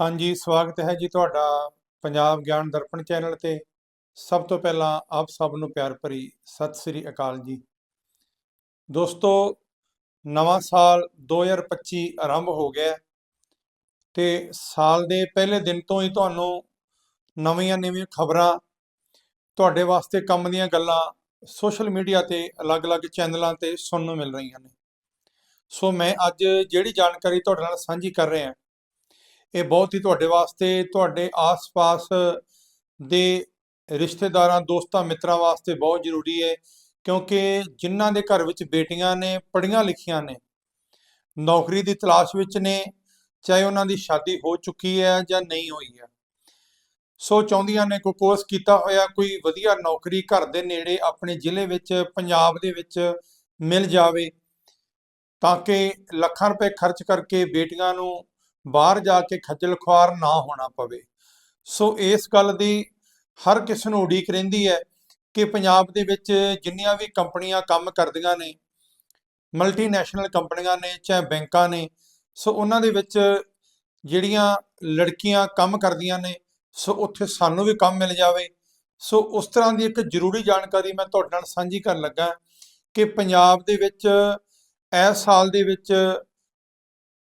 ਹਾਂਜੀ, ਸਵਾਗਤ ਹੈ ਜੀ ਤੁਹਾਡਾ ਪੰਜਾਬ ਗਿਆਨ ਦਰਪਣ ਚੈਨਲ ਤੇ। ਸਭ ਤੋਂ ਪਹਿਲਾਂ ਆਪ ਸਭ ਨੂੰ ਪਿਆਰ ਭਰੀ ਸਤਿ ਸ੍ਰੀ ਅਕਾਲ ਜੀ। ਦੋਸਤੋ, ਨਵਾਂ ਸਾਲ 2025 ਆਰੰਭ ਹੋ ਗਿਆ ਹੈ ਤੇ ਸਾਲ ਦੇ ਪਹਿਲੇ ਦਿਨ ਤੋਂ ਹੀ ਤੁਹਾਨੂੰ ਨਵੀਆਂ ਨਵੀਆਂ ਖਬਰਾਂ, ਤੁਹਾਡੇ ਵਾਸਤੇ ਕੰਮ ਦੀਆਂ ਗੱਲਾਂ ਸੋਸ਼ਲ ਮੀਡੀਆ ਤੇ ਅਲੱਗ-ਅਲੱਗ ਚੈਨਲਾਂ ਤੇ ਸੁਣਨ ਨੂੰ ਮਿਲ ਰਹੀਆਂ ਨੇ। ਸੋ ਮੈਂ ਅੱਜ ਜਿਹੜੀ ਜਾਣਕਾਰੀ ਤੁਹਾਡੇ ਨਾਲ ਸਾਂਝੀ ਕਰ ਰਿਹਾ ਇਹ ਬਹੁਤ ਹੀ ਤੁਹਾਡੇ ਵਾਸਤੇ, ਤੁਹਾਡੇ ਆਸ-ਪਾਸ ਦੇ ਰਿਸ਼ਤੇਦਾਰਾਂ, ਦੋਸਤਾਂ, ਮਿੱਤਰਾਂ ਵਾਸਤੇ ਬਹੁਤ ਜ਼ਰੂਰੀ ਹੈ, ਕਿਉਂਕਿ ਜਿਨ੍ਹਾਂ ਦੇ ਘਰ ਵਿੱਚ ਬੇਟੀਆਂ ਨੇ, ਪੜ੍ਹੀਆਂ ਲਿਖੀਆਂ ਨੇ, ਨੌਕਰੀ ਦੀ ਤਲਾਸ਼ ਵਿੱਚ ਨੇ, ਚਾਹੇ ਉਹਨਾਂ ਦੀ ਸ਼ਾਦੀ ਹੋ ਚੁੱਕੀ ਹੈ ਜਾਂ ਨਹੀਂ ਹੋਈ ਹੈ। ਸੋ ਚਾਹੁੰਦੀਆਂ ਨੇ ਕੋਈ ਕੋਰਸ ਕੀਤਾ ਹੋਇਆ, ਕੋਈ ਵਧੀਆ ਨੌਕਰੀ ਘਰ ਦੇ ਨੇੜੇ ਆਪਣੇ ਜ਼ਿਲ੍ਹੇ ਵਿੱਚ, ਪੰਜਾਬ ਦੇ ਵਿੱਚ ਮਿਲ ਜਾਵੇ, ਤਾਂ ਕਿ ਲੱਖਾਂ ਰੁਪਏ ਖਰਚ ਕਰਕੇ ਬੇਟੀਆਂ ਨੂੰ ਬਾਹਰ ਜਾ ਕੇ ਖੱਜਲ ਖੁਆਰ ਨਾ ਹੋਣਾ ਪਵੇ। ਸੋ ਇਸ ਗੱਲ ਦੀ ਹਰ ਕਿਸ ਨੂੰ ਉਡੀਕ ਰਹਿੰਦੀ ਹੈ ਕਿ ਪੰਜਾਬ ਦੇ ਵਿੱਚ ਜਿੰਨੀਆਂ ਵੀ ਕੰਪਨੀਆਂ ਕੰਮ ਕਰਦੀਆਂ ਨੇ ਮਲਟੀਨੈਸ਼ਨਲ ਕੰਪਨੀਆਂ ਨੇ, ਚਾਹੇ ਬੈਂਕਾਂ ਨੇ, ਸੋ ਉਹਨਾਂ ਦੇ ਵਿੱਚ ਜਿਹੜੀਆਂ ਲੜਕੀਆਂ ਕੰਮ ਕਰਦੀਆਂ ਨੇ, ਸੋ ਉੱਥੇ ਸਾਨੂੰ ਵੀ ਕੰਮ ਮਿਲ ਜਾਵੇ। ਸੋ ਉਸ ਤਰ੍ਹਾਂ ਦੀ ਇੱਕ ਜ਼ਰੂਰੀ ਜਾਣਕਾਰੀ ਮੈਂ ਤੁਹਾਡੇ ਨਾਲ ਸਾਂਝੀ ਕਰਨ ਲੱਗਾ ਕਿ ਪੰਜਾਬ ਦੇ ਵਿੱਚ ਇਸ ਸਾਲ ਦੇ ਵਿੱਚ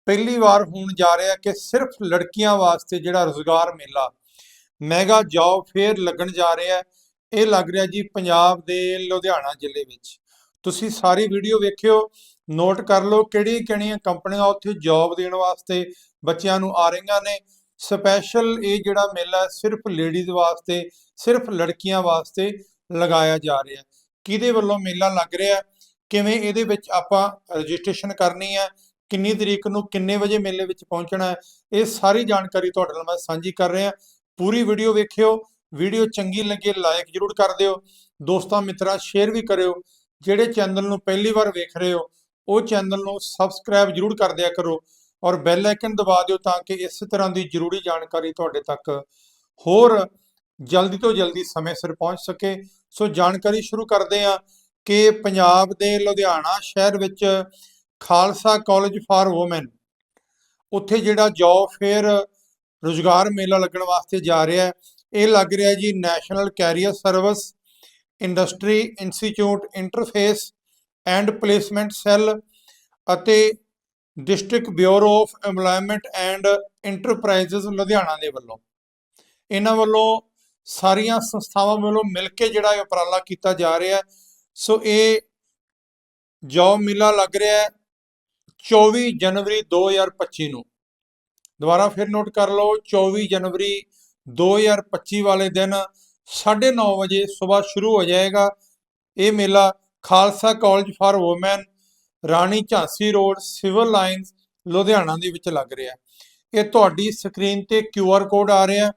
ਪਹਿਲੀ ਵਾਰ ਹੋਣ ਜਾ ਰਿਹਾ ਕਿ ਸਿਰਫ ਲੜਕੀਆਂ ਵਾਸਤੇ ਜਿਹੜਾ ਰੋਜ਼ਗਾਰ ਮੇਲਾ ਮੈਗਾ ਜੌਬ ਫੇਅਰ ਲੱਗਣ ਜਾ ਰਿਹਾ ਹੈ। ਇਹ ਲੱਗ ਰਿਹਾ ਜੀ ਪੰਜਾਬ ਦੇ ਲੁਧਿਆਣਾ ਜ਼ਿਲ੍ਹੇ ਵਿੱਚ। ਤੁਸੀਂ ਸਾਰੀ ਵੀਡੀਓ ਵੇਖਿਓ, ਨੋਟ ਕਰ ਲਓ ਕਿਹੜੀ ਕਿਹੜੀਆਂ ਕੰਪਨੀਆਂ ਉੱਥੇ ਜੌਬ ਦੇਣ ਵਾਸਤੇ ਬੱਚਿਆਂ ਨੂੰ ਆ ਰਹੀਆਂ ਨੇ। ਸਪੈਸ਼ਲ ਇਹ ਜਿਹੜਾ ਮੇਲਾ ਸਿਰਫ ਲੇਡੀਜ਼ ਵਾਸਤੇ, ਸਿਰਫ ਲੜਕੀਆਂ ਵਾਸਤੇ ਲਗਾਇਆ ਜਾ ਰਿਹਾ ਕਿਹਦੇ ਵੱਲੋਂ ਮੇਲਾ ਲੱਗ ਰਿਹਾ ਕਿਵੇਂ ਇਹਦੇ ਵਿੱਚ ਆਪਾਂ ਰਜਿਸਟ੍ਰੇਸ਼ਨ ਕਰਨੀ ਹੈ? ਕਿੰਨੀ ਤਰੀਕ ਨੂੰ ਕਿੰਨੇ ਵਜੇ ਮੇਲੇ ਵਿੱਚ ਪਹੁੰਚਣਾ ਹੈ, ਇਹ ਸਾਰੀ ਜਾਣਕਾਰੀ ਤੁਹਾਡੇ ਨਾਲ ਮੈਂ ਸਾਂਝੀ ਕਰ ਰਿਹਾ। ਪੂਰੀ ਵੀਡੀਓ ਵੇਖਿਓ, ਵੀਡੀਓ ਚੰਗੀ ਲੱਗੇ ਲਾਈਕ ਜਰੂਰ ਕਰ ਦਿਓ। ਦੋਸਤਾਂ, ਮਿੱਤਰਾਂ, ਸ਼ੇਅਰ ਵੀ ਕਰਿਓ। ਜਿਹੜੇ ਚੈਨਲ ਨੂੰ ਪਹਿਲੀ ਵਾਰ ਵੇਖ ਰਹੇ ਹੋ, ਉਹ ਚੈਨਲ ਨੂੰ ਸਬਸਕ੍ਰਾਈਬ ਜਰੂਰ ਕਰ ਦਿਆ ਕਰੋ ਔਰ ਬੈਲ ਆਈਕਨ ਦਬਾ ਦਿਓ ਤਾਂ ਕਿ ਇਸ ਤਰ੍ਹਾਂ ਦੀ ਜ਼ਰੂਰੀ ਜਾਣਕਾਰੀ ਤੁਹਾਡੇ ਤੱਕ ਹੋਰ ਜਲਦੀ ਤੋਂ ਜਲਦੀ ਸਮੇਂ ਸਿਰ ਪਹੁੰਚ ਸਕੇ। ਸੋ ਜਾਣਕਾਰੀ ਸ਼ੁਰੂ ਕਰਦੇ ਹਾਂ ਕਿ ਪੰਜਾਬ ਦੇ ਲੁਧਿਆਣਾ ਸ਼ਹਿਰ ਵਿੱਚ ਖਾਲਸਾ ਕਾਲਜ ਫਾਰ ਔਮਨ ਉੱਥੇ ਜਿਹੜਾ ਜੌਬ ਫੇਅਰ ਰੋਜ਼ਗਾਰ ਮੇਲਾ ਲੱਗਣ ਵਾਸਤੇ ਜਾ ਰਿਹਾ ਹੈ। ਇਹ ਲੱਗ ਰਿਹਾ ਜੀ national career service industry institute interface and placement cell ਅਤੇ district bureau of employment and enterprises Ludhiana ਦੇ ਵੱਲੋਂ। ਇਹਨਾਂ ਵੱਲੋਂ ਸਾਰੀਆਂ ਸੰਸਥਾਵਾਂ ਵੱਲੋਂ ਮਿਲ ਕੇ ਜਿਹੜਾ ਇਹ ਉਪਰਾਲਾ ਕੀਤਾ ਜਾ ਰਿਹਾ ਸੋ ਇਹ ਜੌਬ ਮੇਲਾ ਲੱਗ ਰਿਹਾ 24 ਜਨਵਰੀ 2025 ਨੂੰ। ਦੁਬਾਰਾ ਫਿਰ ਨੋਟ ਕਰ ਲਓ 24 ਜਨਵਰੀ 2025 ਵਾਲੇ ਦਿਨ 9:30 ਵਜੇ ਸਵੇਰ ਸ਼ੁਰੂ ਹੋ ਜਾਏਗਾ ਇਹ ਮੇਲਾ Khalsa college for women Rani Jhansi road, civil lines Ludhiana ਦੇ ਵਿੱਚ ਲੱਗ ਰਿਹਾ। ਇਹ ਤੁਹਾਡੀ ਸਕਰੀਨ ਤੇ ਕਿਊ ਆਰ ਕੋਡ ਆ ਰਿਹਾ।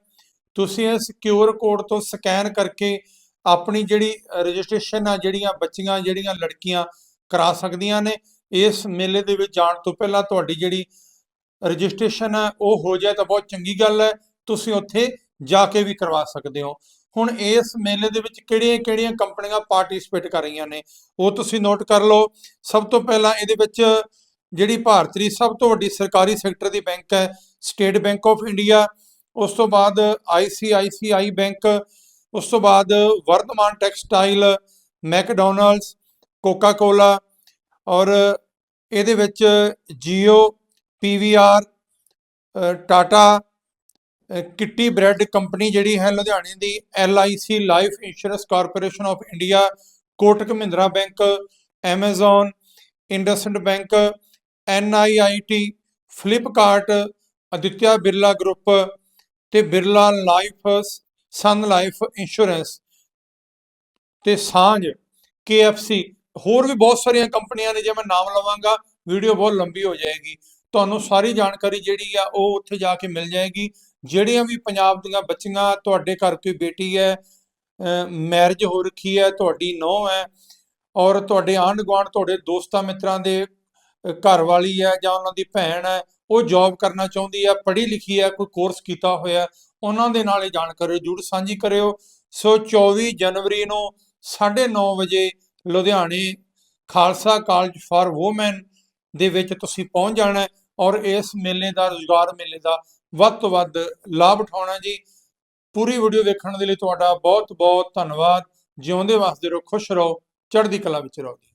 ਤੁਸੀਂ ਇਸ ਕਿਊ ਆਰ ਕੋਡ ਤੋਂ ਸਕੈਨ ਕਰਕੇ ਆਪਣੀ ਜਿਹੜੀ ਰਜਿਸਟ੍ਰੇਸ਼ਨ ਆ, ਜਿਹੜੀਆਂ ਬੱਚੀਆਂ, ਜਿਹੜੀਆਂ ਲੜਕੀਆਂ ਕਰਾ ਸਕਦੀਆਂ ਨੇ। ਇਸ ਮੇਲੇ ਦੇ ਵਿੱਚ ਜਾਣ ਤੋਂ ਪਹਿਲਾਂ ਤੁਹਾਡੀ ਜਿਹੜੀ ਰਜਿਸਟ੍ਰੇਸ਼ਨ ਹੈ, ਉਹ ਹੋ ਜਾਏ ਤਾਂ ਬਹੁਤ ਚੰਗੀ ਗੱਲ ਹੈ। ਤੁਸੀਂ ਉੱਥੇ ਜਾ ਕੇ ਵੀ ਕਰਵਾ ਸਕਦੇ ਹੋ। ਹੁਣ ਇਸ ਮੇਲੇ ਦੇ ਵਿੱਚ ਕਿਹੜੀਆਂ-ਕਿਹੜੀਆਂ ਕੰਪਨੀਆਂ ਪਾਰਟਿਸਿਪੇਟ ਕਰ ਰਹੀਆਂ ਨੇ, ਉਹ ਤੁਸੀਂ ਨੋਟ ਕਰ ਲਓ। ਸਭ ਤੋਂ ਪਹਿਲਾਂ ਇਹਦੇ ਵਿੱਚ ਜਿਹੜੀ ਭਾਰਤ ਦੀ ਸਭ ਤੋਂ ਵੱਡੀ ਸਰਕਾਰੀ ਸੈਕਟਰ ਦੀ ਬੈਂਕ ਹੈ, ਸਟੇਟ ਬੈਂਕ ਆਫ ਇੰਡੀਆ। ਉਸ ਤੋਂ ਬਾਅਦ ਆਈਸੀਆਈਸੀਆਈ ਬੈਂਕ। ਉਸ ਤੋਂ ਬਾਅਦ Vardhman textile, McDonald's, Coca Cola ਔਰ ਇਹਦੇ ਵਿੱਚ Jio PVR Tata kitty bread company ਜਿਹੜੀ ਹੈ ਲੁਧਿਆਣੇ ਦੀ LIC life insurance corporation of India, Kotak Mahindra bank, Amazon IndusInd bank NIIT Flipkart, Aditya Birla group ਤੇ Birla life, sun life insurance ਤੇ ਸਾਂਝ KFC ਹੋਰ ਵੀ ਬਹੁਤ ਸਾਰੀਆਂ ਕੰਪਨੀਆਂ ਨੇ, ਜੇ ਮੈਂ ਨਾਮ ਲਵਾਂਗਾ, ਵੀਡੀਓ ਬਹੁਤ ਲੰਬੀ ਹੋ ਜਾਏਗੀ। ਤੁਹਾਨੂੰ ਸਾਰੀ ਜਾਣਕਾਰੀ ਜਿਹੜੀ ਆ, ਉਹ ਉੱਥੇ ਜਾ ਕੇ ਮਿਲ ਜਾਏਗੀ। ਜਿਹੜੀਆਂ ਵੀ ਪੰਜਾਬ ਦੀਆਂ ਬੱਚੀਆਂ, ਤੁਹਾਡੇ ਘਰ ਕੋਈ ਬੇਟੀ ਹੈ ਮੈਰਿਜ ਹੋ ਰੱਖੀ ਹੈ, ਤੁਹਾਡੀ ਨੌਂ ਹੈ, ਔਰ ਤੁਹਾਡੇ ਆਂਢ ਗੁਆਂਢ ਤੁਹਾਡੇ ਦੋਸਤਾਂ ਮਿੱਤਰਾਂ ਦੇ ਘਰ ਵਾਲੀ ਹੈ ਜਾਂ ਉਹਨਾਂ ਦੀ ਭੈਣ ਹੈ, ਉਹ ਜੌਬ ਕਰਨਾ ਚਾਹੁੰਦੀ ਹੈ, ਪੜ੍ਹੀ ਲਿਖੀ ਹੈ, ਕੋਈ ਕੋਰਸ ਕੀਤਾ ਹੋਇਆ ਉਹਨਾਂ ਦੇ ਨਾਲ ਇਹ ਜਾਣਕਾਰੀ ਜੁੜ ਸਾਂਝੀ ਕਰਿਓ। ਸੋ 24 ਜਨਵਰੀ ਨੂੰ 9:30 ਵਜੇ ਲੁਧਿਆਣੇ ਖਾਲਸਾ ਕਾਲਜ ਫਾਰ ਔਮਨ ਦੇ ਵਿੱਚ ਤੁਸੀਂ ਪਹੁੰਚ ਜਾਣਾ ਔਰ ਇਸ ਮੇਲੇ ਦਾ, ਰੋਜ਼ਗਾਰ ਮੇਲੇ ਦਾ ਵੱਧ ਤੋਂ ਵੱਧ ਲਾਭ ਉਠਾਉਣਾ ਜੀ। ਪੂਰੀ ਵੀਡੀਓ ਵੇਖਣ ਦੇ ਲਈ ਤੁਹਾਡਾ ਬਹੁਤ ਬਹੁਤ ਧੰਨਵਾਦ। ਜਿਉਂਦੇ ਵਸਦੇ ਰਹੋ, ਖੁਸ਼ ਰਹੋ, ਚੜ੍ਹਦੀ ਕਲਾ ਵਿੱਚ ਰਹੋ ਜੀ।